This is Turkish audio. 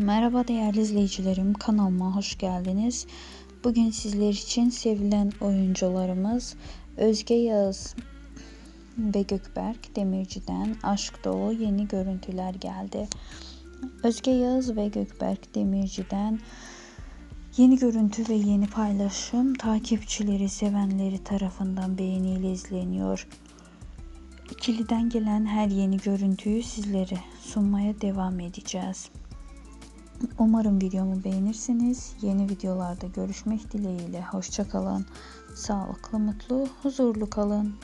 Merhaba değerli izleyicilerim, kanalıma hoş geldiniz. Bugün sizler için sevilen oyuncularımız Özge Yağız ve Gökberk Demirci'den aşk dolu yeni görüntüler geldi. Özge Yağız ve Gökberk Demirci'den yeni görüntü ve yeni paylaşım takipçileri, sevenleri tarafından beğeniyle izleniyor. İkiliden gelen her yeni görüntüyü sizlere sunmaya devam edeceğiz. Umarım videomu beğenirsiniz. Yeni videolarda görüşmek dileğiyle. Hoşçakalın. Sağlıklı, mutlu, huzurlu kalın.